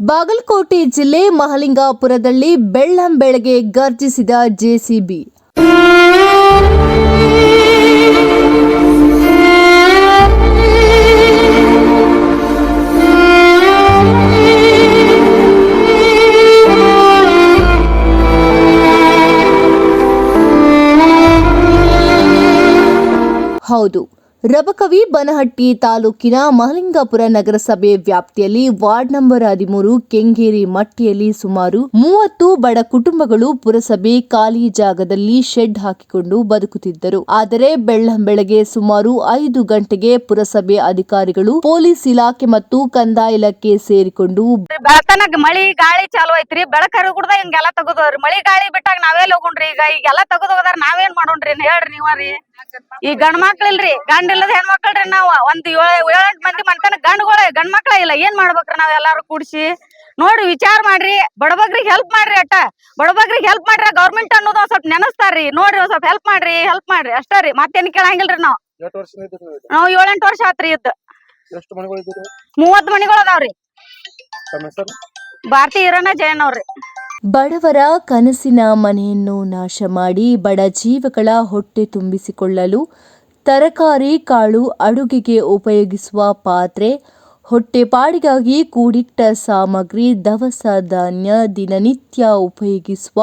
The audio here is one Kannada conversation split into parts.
ಬಾಗಲಕೋಟೆ ಜಿಲ್ಲೆ ಮಹಲಿಂಗಾಪುರದಲ್ಲಿ ಬೆಳ್ಳಂಬೆಳಗ್ಗೆ ಗರ್ಜಿಸಿದ ಜೆಸಿಬಿ. ಹೌದು. ರಬಕವಿ ಬನಹಟ್ಟಿ ತಾಲೂಕಿನ ಮಹಲಿಂಗಾಪುರ ನಗರಸಭೆ ವ್ಯಾಪ್ತಿಯಲ್ಲಿ ವಾರ್ಡ್ ನಂಬರ್ ಹದಿಮೂರು, ಕೆಂಗೇರಿ ಮಟ್ಟಿಯಲ್ಲಿ ಸುಮಾರು ಮೂವತ್ತು ಬಡ ಕುಟುಂಬಗಳು ಪುರಸಭೆ ಖಾಲಿ ಜಾಗದಲ್ಲಿ ಶೆಡ್ ಹಾಕಿಕೊಂಡು ಬದುಕುತ್ತಿದ್ದರು. ಆದರೆ ಬೆಳ್ಳಂಬೆಳಗ್ಗೆ ಸುಮಾರು ಐದು ಗಂಟೆಗೆ ಪುರಸಭೆ ಅಧಿಕಾರಿಗಳು ಪೊಲೀಸ್ ಇಲಾಖೆ ಮತ್ತು ಕಂದಾಯ ಇಲಾಖೆ ಸೇರಿಕೊಂಡು ಬೆಳತನಕ ಮಳಿ ಗಾಳಿ ಚಾಲು ಐತ್ರಿ. ಬೆಳಕರು ಕುಡ್ದ ಹಿಂಗೆಲ್ಲ ತೆಗೆದವ್ರಿ ಮಳಿ ಗಾಳಿ ಬಿಟ್ಟಾಗ ನಾವೇ ಹೋಗ್ರಿ ಈಗ ಈಗೆಲ್ಲ ತೆಗೆದು ಹೋಗದಾರ ನಾವೇನ್ ಮಾಡೋಣ್ರಿ? ಹೇಳ್ರಿ ನೀವ್ರಿ ಈ ಗಂಡ್ ಮಕ್ಳು ಇಲ್ರಿ ಗಂಡ ಇಲ್ಲದ ಹೆಣ್ಮಕ್ಳ್ರಿ ನಾವ್. ಒಂದ್ ಏಳ ಏಳೆಂಟ್ ಮಂದಿ ಮನ್ತನ ಗಂಡ್ಗಳ ಗಂಡ್ ಮಕ್ಳ ಇಲ್ಲ ಏನ್ ಮಾಡ್ಬೇಕ್ರಿ ನಾವ್ ಎಲ್ಲಾರು ಕೂಡ್ಸಿ? ನೋಡ್ರಿ ವಿಚಾರ ಮಾಡ್ರಿ ಬಡಬಗ್ರಿಗೆ ಹೆಲ್ಪ್ ಮಾಡ್ರಿ ಅಟ್ಟ. ಬಡಬಗ್ರಿಗೆ ಹೆಲ್ಪ್ ಮಾಡ್ರಿ ಗೌರ್ಮೆಂಟ್ ಅನ್ನೋದು ಒಂದ್ ಸ್ವಲ್ಪ ನೆನಸ್ತಾರ್ರಿ. ನೋಡ್ರಿ ಒಂದ್ ಸ್ವಲ್ಪ ಹೆಲ್ಪ್ ಮಾಡ್ರಿ ಹೆಲ್ಪ್ ಮಾಡ್ರಿ. ಅಷ್ಟೇ ರೀ ಮತ್ತೇನ್ ಕೇಳಂಗಿಲ್ರಿ ನಾವ್. ನೀವು ಏಳೆಂಟ್ ವರ್ಷ ಆತ್ರಿ ಇದ್ದ. ಮೂವತ್ ಮನಿಗಳು ಅದಾವ್ರಿ. ಭಾರತಿ ಹಿರಣ್ಣ ಜೈನ್ ಅವ್ರಿ. ಬಡವರ ಕನಸಿನ ಮನೆಯನ್ನು ನಾಶ ಮಾಡಿ ಬಡ ಜೀವಗಳ ಹೊಟ್ಟೆ ತುಂಬಿಸಿಕೊಳ್ಳಲು ತರಕಾರಿ ಕಾಳು ಅಡುಗೆಗೆ ಉಪಯೋಗಿಸುವ ಪಾತ್ರೆ ಹೊಟ್ಟೆಪಾಡಿಗಾಗಿ ಕೂಡಿಟ್ಟ ಸಾಮಗ್ರಿ, ದವಸ ಧಾನ್ಯ ದಿನನಿತ್ಯ ಉಪಯೋಗಿಸುವ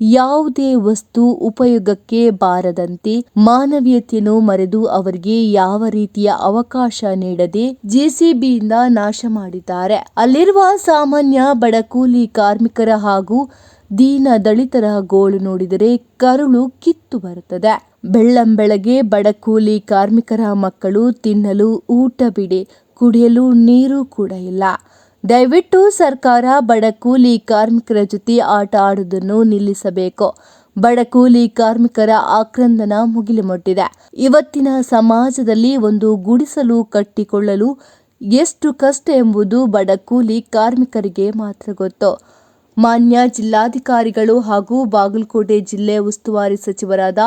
ಯಾವುದೇ ವಸ್ತು ಉಪಯೋಗಕ್ಕೆ ಬಾರದಂತೆ ಮಾನವೀಯತೆಯನ್ನು ಮರೆದು ಅವರಿಗೆ ಯಾವ ರೀತಿಯ ಅವಕಾಶ ನೀಡದೆ ಜೆಸಿಬಿಯಿಂದ ನಾಶ ಮಾಡಿದ್ದಾರೆ. ಅಲ್ಲಿರುವ ಸಾಮಾನ್ಯ ಬಡ ಕೂಲಿ ಕಾರ್ಮಿಕರ ಹಾಗೂ ದೀನ ದಲಿತರ ಗೋಳು ನೋಡಿದರೆ ಕರುಳು ಕಿತ್ತು ಬರುತ್ತದೆ. ಬೆಳ್ಳಂಬೆಳಗ್ಗೆ ಬಡ ಕೂಲಿ ಕಾರ್ಮಿಕರ ಮಕ್ಕಳು ತಿನ್ನಲು ಊಟ ಬಿಡಿ, ಕುಡಿಯಲು ನೀರು ಕೂಡ ಇಲ್ಲ. ದಯವಿಟ್ಟು ಸರ್ಕಾರ ಬಡ ಕೂಲಿ ಕಾರ್ಮಿಕರ ಜೊತೆ ಆಟ ಆಡುವುದನ್ನು ನಿಲ್ಲಿಸಬೇಕು. ಬಡ ಕೂಲಿ ಕಾರ್ಮಿಕರ ಆಕ್ರಂದನ ಮುಗಿಲು ಮುಟ್ಟಿದೆ ಇವತ್ತಿನ ಸಮಾಜದಲ್ಲಿ ಒಂದು ಗುಡಿಸಲು ಕಟ್ಟಿಕೊಳ್ಳಲು ಎಷ್ಟು ಕಷ್ಟ ಎಂಬುದು ಬಡ ಕೂಲಿ ಕಾರ್ಮಿಕರಿಗೆ ಮಾತ್ರ ಗೊತ್ತು. ಮಾನ್ಯ ಜಿಲ್ಲಾಧಿಕಾರಿಗಳು ಹಾಗೂ ಬಾಗಲಕೋಟೆ ಜಿಲ್ಲೆ ಉಸ್ತುವಾರಿ ಸಚಿವರಾದ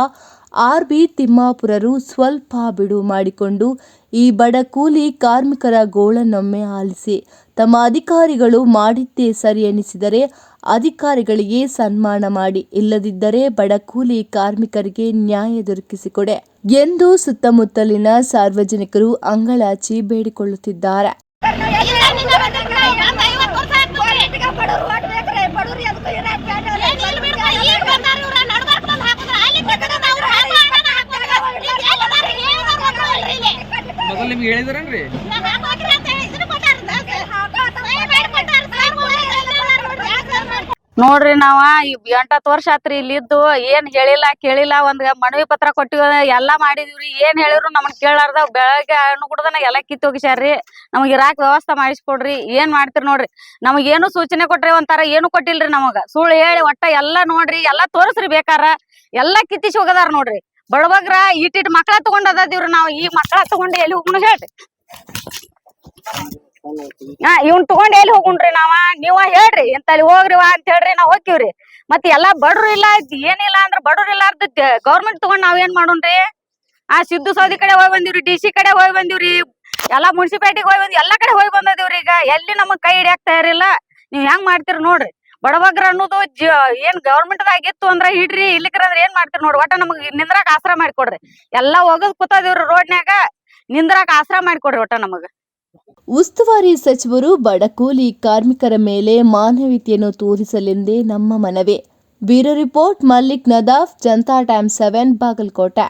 ಆರ್ ಬಿ ತಿಮ್ಮಾಪುರರು ಸ್ವಲ್ಪ ಬಿಡುವು ಮಾಡಿಕೊಂಡು ಈ ಬಡ ಕೂಲಿ ಕಾರ್ಮಿಕರ ಗೋಳನ್ನೊಮ್ಮೆ ಆಲಿಸಿ ತಮ್ಮ ಅಧಿಕಾರಿಗಳು ಮಾಡಿದ್ದೇ ಸರಿ ಎನಿಸಿದರೆ ಅಧಿಕಾರಿಗಳಿಗೆ ಸನ್ಮಾನ ಮಾಡಿ. ಇಲ್ಲದಿದ್ದರೆ ಬಡ ಕೂಲಿ ಕಾರ್ಮಿಕರಿಗೆ ನ್ಯಾಯ ದೊರಕಿಸಿಕೊಡೆ ಎಂದು ಸುತ್ತಮುತ್ತಲಿನ ಸಾರ್ವಜನಿಕರು ಅಂಗಳಾಚಿ ಬೇಡಿಕೊಳ್ಳುತ್ತಿದ್ದಾರೆ. ನಿಮ್ಗೆ ಹೇಳಿದ್ರೇನ್ರಿ ನೋಡ್ರಿ ನಾವ ಈ ಎಂಟತ್ತು ವರ್ಷ ಆತ್ರಿ ಇಲ್ಲಿದ್ದು ಏನ್ ಹೇಳಿಲ್ಲ ಕೇಳಿಲ್ಲ ಒಂದ್ ಮನವಿ ಪತ್ರ ಕೊಟ್ಟಿವ ಎಲ್ಲಾ ಮಾಡಿದಿವ್ರಿ. ಏನ್ ಹೇಳಿದ್ರು ನಮ್ಗೆ ಕೇಳಾರ್ದ ಬೆಳಗ್ಗೆ ಹಣ್ಣು ಕುಡ್ದನ ಎಲ್ಲ ಕಿತ್ತು ಹೋಗಿಸ್ಯಾರ್ರಿ. ನಮಗ್ ಇರಾಕ್ ವ್ಯವಸ್ಥೆ ಮಾಡಿಸ್ಕೊಡ್ರಿ. ಏನ್ ಮಾಡ್ತೀರಿ ನೋಡ್ರಿ. ನಮಗ್ ಏನು ಸೂಚನೆ ಕೊಟ್ರಿ ಒಂಥರ ಏನು ಕೊಟ್ಟಿಲ್ರಿ ನಮಗ. ಸುಳ್ಳು ಹೇಳಿ ಒಟ್ಟ ಎಲ್ಲಾ ನೋಡ್ರಿ ಎಲ್ಲಾ ತೋರಿಸ್ರಿ ಬೇಕಾರ. ಎಲ್ಲಾ ಕಿತ್ತಿಸಿ ಹೋಗದಾರ ನೋಡ್ರಿ. ಬಡಬಗ್ರ ಇಟ್ ಮಕ್ಳ ತಗೊಂಡ್ ಅದಾದಿವ್ರ ನಾವ್, ಈ ಮಕ್ಳ ತಗೊಂಡ್ ಎಲ್ಲಿ ಹೋಗುಣ ಹೇಳ್ರಿ. ಹಾ, ಇವ್ನ್ ತಗೊಂಡ್ ಎಲ್ಲಿ ಹೋಗುಣ್ರಿ ನಾವ? ನೀವ ಹೇಳ್ರಿ ಇಂತಲ್ಲಿ ಹೋಗ್ರಿ ವಾ ಅಂತ ಹೇಳ್ರಿ ನಾವ್ ಹೋಗ್ತಿವ್ರಿ ಮತ್ ಎಲ್ಲಾ ಬಡ್ರು ಇಲ್ಲ, ಏನಿಲ್ಲ ಅಂದ್ರ ಬಡ್ರು ಇಲ್ಲಾರ್ದ ಗೌರ್ಮೆಂಟ್ ತಗೊಂಡ್ ನಾವ್ ಏನ್ ಮಾಡೋಣ್ರಿ? ಆ ಸಿದ್ದು ಸೌದಿ ಕಡೆ ಹೋಗಿ ಬಂದಿವ್ರಿ, ಡಿ ಸಿ ಕಡೆ ಹೋಗಿ ಬಂದಿವ್ರಿ, ಎಲ್ಲಾ ಮುನ್ಸಿಪಾಲ್ಟಿಗೆ ಹೋಗಿ ಬಂದ್, ಎಲ್ಲಾ ಕಡೆ ಹೋಗಿ ಬಂದದಿವ್ರಿ ಈಗ. ಎಲ್ಲಿ ನಮಗ್ ಕೈ ಹಿಡಿಯಾಕ್ ತಯಾರಿಲ್ಲ? ನೀವ್ ಹೆಂಗ್ ಮಾಡ್ತೀರಿ ನೋಡ್ರಿ. ಬಡಬಗ್ರ ಅನ್ನೋದು ಜ, ಏನ್ ಗವರ್ಮೆಂಟ್ ದಾಗಿತ್ತು ಅಂದ್ರ ಹಿಡ್ರಿ ಇಲ್ಲಿಕ್ರ ಅಂದ್ರ ಏನ್ ಮಾಡ್ತೀರಿ ನೋಡ್ರಿ ಒಟ್ಟ ನಮಗ್ ನಿಂದ್ರಾಕ್ ಆಸರ ಮಾಡಿಕೊಡ್ರಿ. ಎಲ್ಲಾ ಹೋಗದ್ ಕೂತದಿವ್ರಿ ರೋಡ್ನ್ಯಾಗ, ನಿಂದ್ರಾಕ್ ಆಸರ ಮಾಡಿಕೊಡ್ರಿ ಒಟ್ಟ ನಮಗ. ಉಸ್ತುವಾರಿ ಸಚಿವರು ಬಡ ಕೂಲಿ ಕಾರ್ಮಿಕರ ಮೇಲೆ ಮಾನವೀಯತೆಯನ್ನು ತೋರಿಸಲೆಂದೇ ನಮ್ಮ ಮನವಿ. Bureau report, Mallik Nadaf, Janata time seven, Bagalkote.